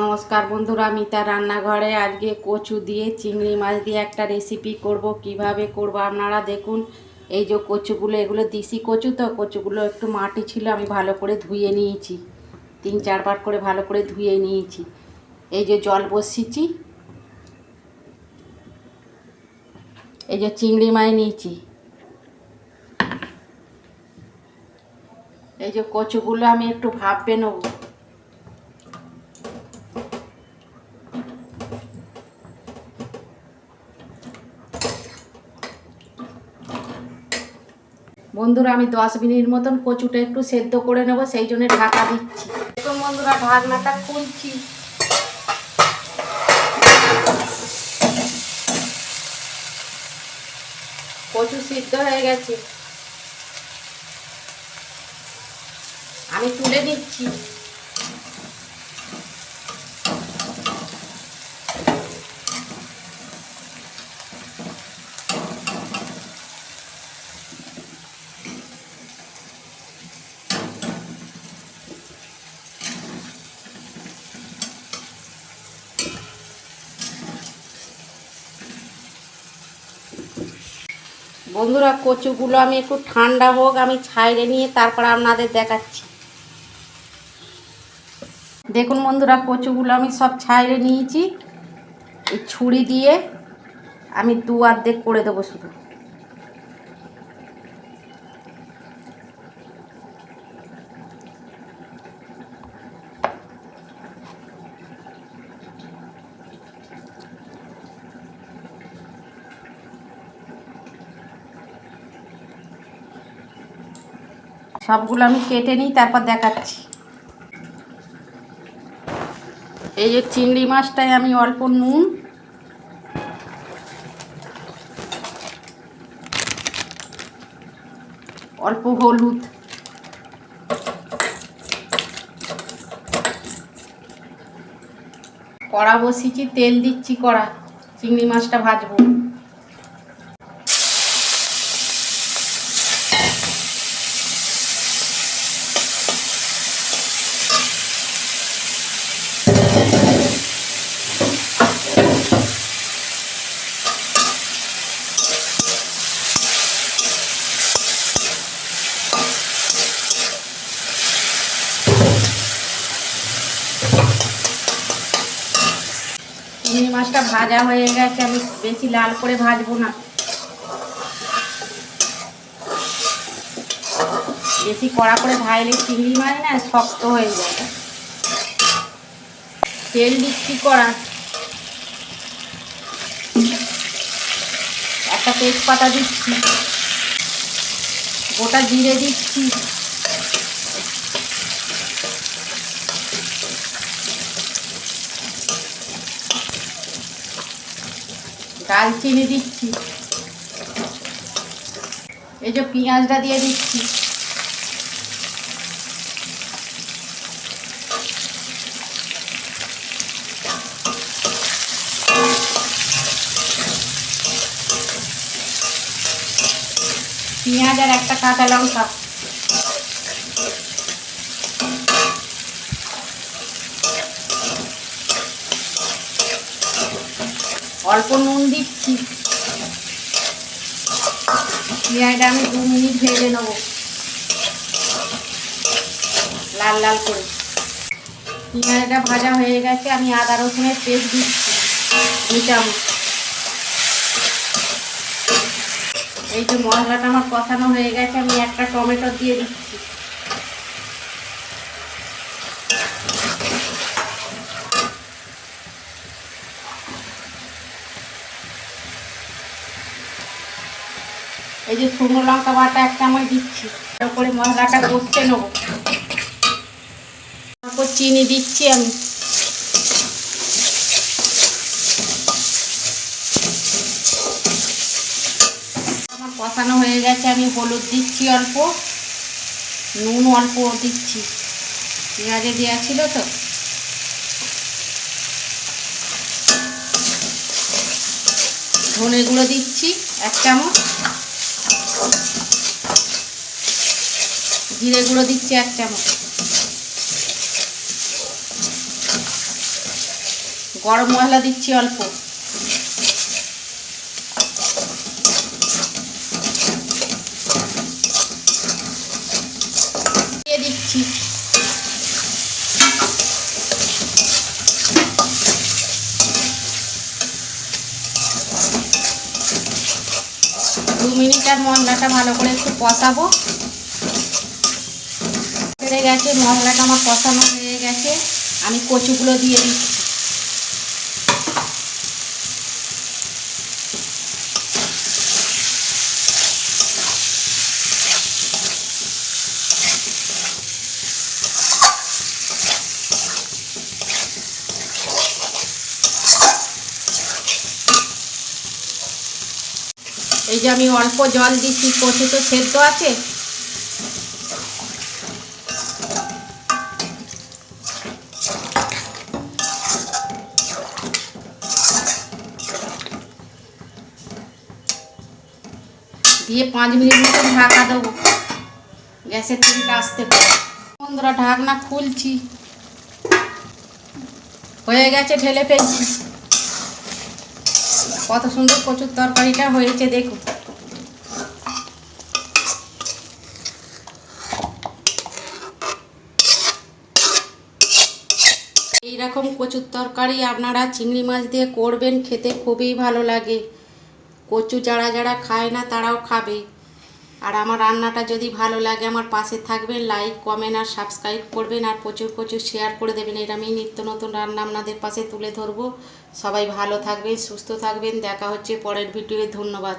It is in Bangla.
নমস্কার বন্ধুরা মিতা রান্নাঘরে আজকে কচু দিয়ে চিংড়ি মাছ দিয়ে একটা রেসিপি করব, কীভাবে করব আপনারা দেখুন। এই যে কচুগুলো, এগুলো দিশি কচু তো, কচুগুলো একটু মাটি ছিল, আমি ভালো করে ধুয়ে নিয়েছি। তিন চারবার করে ভালো করে ধুয়ে নিয়েছি। এই যে জল বসিয়েছি। এই যে চিংড়ি মাছ নিয়েছি। এই যে কচুগুলো আমি একটু ভাপে নেব। বন্ধুরা, আমি দশ মিনিট মতন কচুটা একটু সেদ্ধ করে নেব, সেই জন্য ঢাকা দিচ্ছি। দেখুন বন্ধুরা, ঢাকনাটা খুলছি। কচু সিদ্ধ হয়ে গেছে। আমি তুলে নিচ্ছি। বন্ধুরা, কচুগুলো আমি একটু ঠান্ডা হোক, আমি ছাইড়ে নিয়ে তারপর আপনাদের দেখাচ্ছি। দেখুন বন্ধুরা, কচুগুলো আমি সব ছাইড়ে নিয়েছি। এই ছুরি দিয়ে আমি দু অর্ধেক করে দেবো শুধু। সবগুলো আমি কেটে নিই, তারপর দেখাচ্ছি। এই যে চিংড়ি মাছটায় আমি অল্প নুন। অল্প হলুদ। কড়া বসিয়েছি, তেল দিচ্ছি কড়া। চিংড়ি মাছটা ভাজবো। চিংড়ি মাছটা ভাজা হয়ে গেছে, আমি বেশি লাল করে ভাজবো না। বেশি কড়া করে ভাজলে চিংড়ি মাছ না শক্ত হয়ে যায়। তেল দিচ্ছি কড়া। একটা তেজপাতা দিচ্ছি। গোটা জিরে দিচ্ছি। দালচিনি দিচ্ছি। এই যে পেঁয়াজটা দিয়ে দিচ্ছি। পেঁয়াজ আর একটা কাঁচা লঙ্কা। অল্প নুন দিচ্ছি পেঁয়াজটা আমি দু মিনিট ভেজে নেব। লাল লাল করে। পেঁয়াজটা ভাজা হয়ে গেছে, আমি আদা রসুনের পেস্ট দিচ্ছি। দু চামচ। এই যে মশলাটা আমার কষানো হয়ে গেছে, আমি একটা টমেটো দিয়ে দিচ্ছি। এই যে শুকনো লঙ্কা বাটা এক চামচ দিচ্ছি। তারপরে মশলাটা কষতে নেব। তারপর চিনি দিচ্ছি আমি। আমার কষানো হয়ে গেছে, আমি হলুদ দিচ্ছি অল্প, নুন অল্প দিচ্ছি। পেঁয়াজে দেওয়া ছিল তো। ধনে গুঁড়ো দিচ্ছি এক চামচ। জিরে গুঁড়ো দিচ্ছি এক চামচ। গরম মশলা দিচ্ছি অল্প। দিয়ে দিচ্ছি। দু মিনিট আর মশলাটা ভালো করে একটু কষাবো। হয়ে গেছে, মশলাটা আমার কষানো হয়ে গেছে। আমি কচুগুলো দিয়ে দিচ্ছি। এই যে আমি অল্প জল দিচ্ছি, কচু তো সেদ্ধ আছে। দিয়ে পাঁচ মিনিট মতো ঢাকা দেবো। গ্যাসের তেলটা আসতে বন্ধুরা, ঢাকনা খুলছি। হয়ে গেছে, ঢেলে ফেলছি। কত সুন্দর কচুর তরকারিটা হয়েছে দেখুন এইরকম কচুর তরকারি আপনারা চিংড়ি মাছ দিয়ে করবেন, খেতে খুবই ভালো লাগে। কচু যারা যারা খায় না, তারাও খাবে। আর আমার রান্নাটা যদি ভালো লাগে, আমার পাশে থাকবেন লাইক কমেন্ট আর সাবস্ক্রাইব করবেন আর প্রচুর প্রচুর শেয়ার করে দেবেন। এটা আমি নিত্য নতুন রান্না আপনাদের পাশে তুলে ধরবো। সবাই ভালো থাকবেন, সুস্থ থাকবেন। দেখা হচ্ছে পরের ভিডিওয়ে ধন্যবাদ।